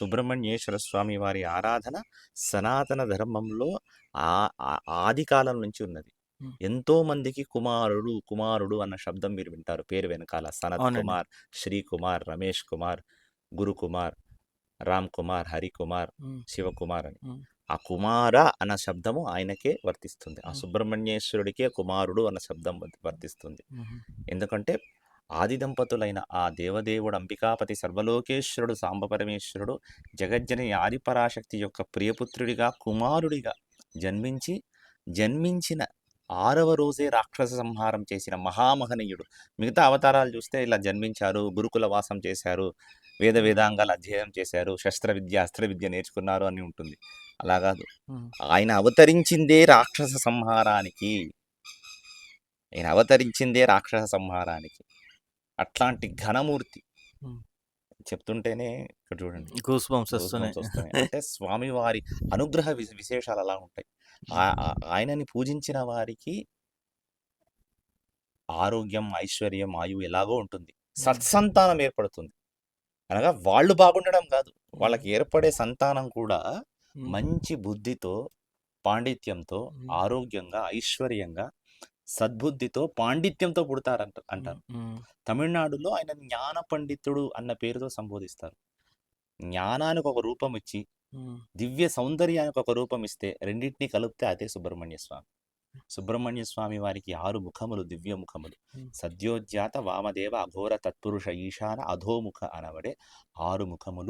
సుబ్రహ్మణ్యేశ్వర స్వామి వారి ఆరాధన సనాతన ధర్మంలో ఆది కాలం నుంచి ఉన్నది. ఎంతో మందికి కుమారుడు కుమారుడు అన్న శబ్దం మీరు వింటారు పేరు వెనకాల సనత్. కుమార్ శ్రీ కుమార్ రమేష్ కుమార్ గురు కుమార్ రామ్ కుమార్ హరి కుమార్ శివకుమార్ అని. ఆ కుమార అన్న శబ్దము ఆయనకే వర్తిస్తుంది ఆ. సుబ్రహ్మణ్యేశ్వరుడికే కుమారుడు అన్న శబ్దం వర్తి- వర్తిస్తుంది ఎందుకంటే ఆది దంపతులైన ఆ దేవదేవుడు అంబికాపతి సర్వలోకేశ్వరుడు సాంబపరమేశ్వరుడు జగజ్జని ఆదిపరాశక్తి యొక్క ప్రియపుత్రుడిగా కుమారుడిగా జన్మించి జన్మించిన ఆరవ రోజే రాక్షస సంహారం చేసిన మహామహనీయుడు. మిగతా అవతారాలు చూస్తే ఇలా జన్మించారు గురుకుల వాసం చేశారు వేద వేదాంగాలు అధ్యయనం చేశారు శస్త్ర విద్య అస్త్ర విద్య నేర్చుకున్నారు అని ఉంటుంది. అలా కాదు. ఆయన అవతరించిందే రాక్షస సంహారానికి. ఆయన అవతరించిందే రాక్షస సంహారానికి. అట్లాంటి ఘనమూర్తి. చెప్తుంటేనే ఇక్కడ చూడండి. Goose bumps. అంటే స్వామివారి అనుగ్రహ విశ- విశేషాలు అలా ఉంటాయి ఆయనని పూజించిన వారికి ఆరోగ్యం ఐశ్వర్యం ఆయువు ఎలాగో ఉంటుంది. సత్సంతానం ఏర్పడుతుంది. అనగా వాళ్ళు బాగుండడం కాదు. వాళ్ళకి ఏర్పడే సంతానం కూడా మంచి బుద్ధితో పాండిత్యంతో. ఆరోగ్యంగా ఐశ్వర్యంగా సద్బుద్ధితో పాండిత్యంతో పుడతారంట అంటారు. తమిళనాడులో ఆయన జ్ఞాన పండితుడు అన్న పేరుతో సంబోధిస్తారు. జ్ఞానానికి ఒక రూపం ఇచ్చి దివ్య సౌందర్యానికి ఒక రూపం ఇస్తే రెండింటినీ కలిపితే అదే సుబ్రహ్మణ్య స్వామి. సుబ్రహ్మణ్య స్వామి వారికి ఆరు ముఖములు దివ్య ముఖములు. మ్మ్. సద్యోజ్జాత వామదేవ అఘోర తత్పురుష ఈశాన అధోముఖ అనబడే ఆరు ముఖములు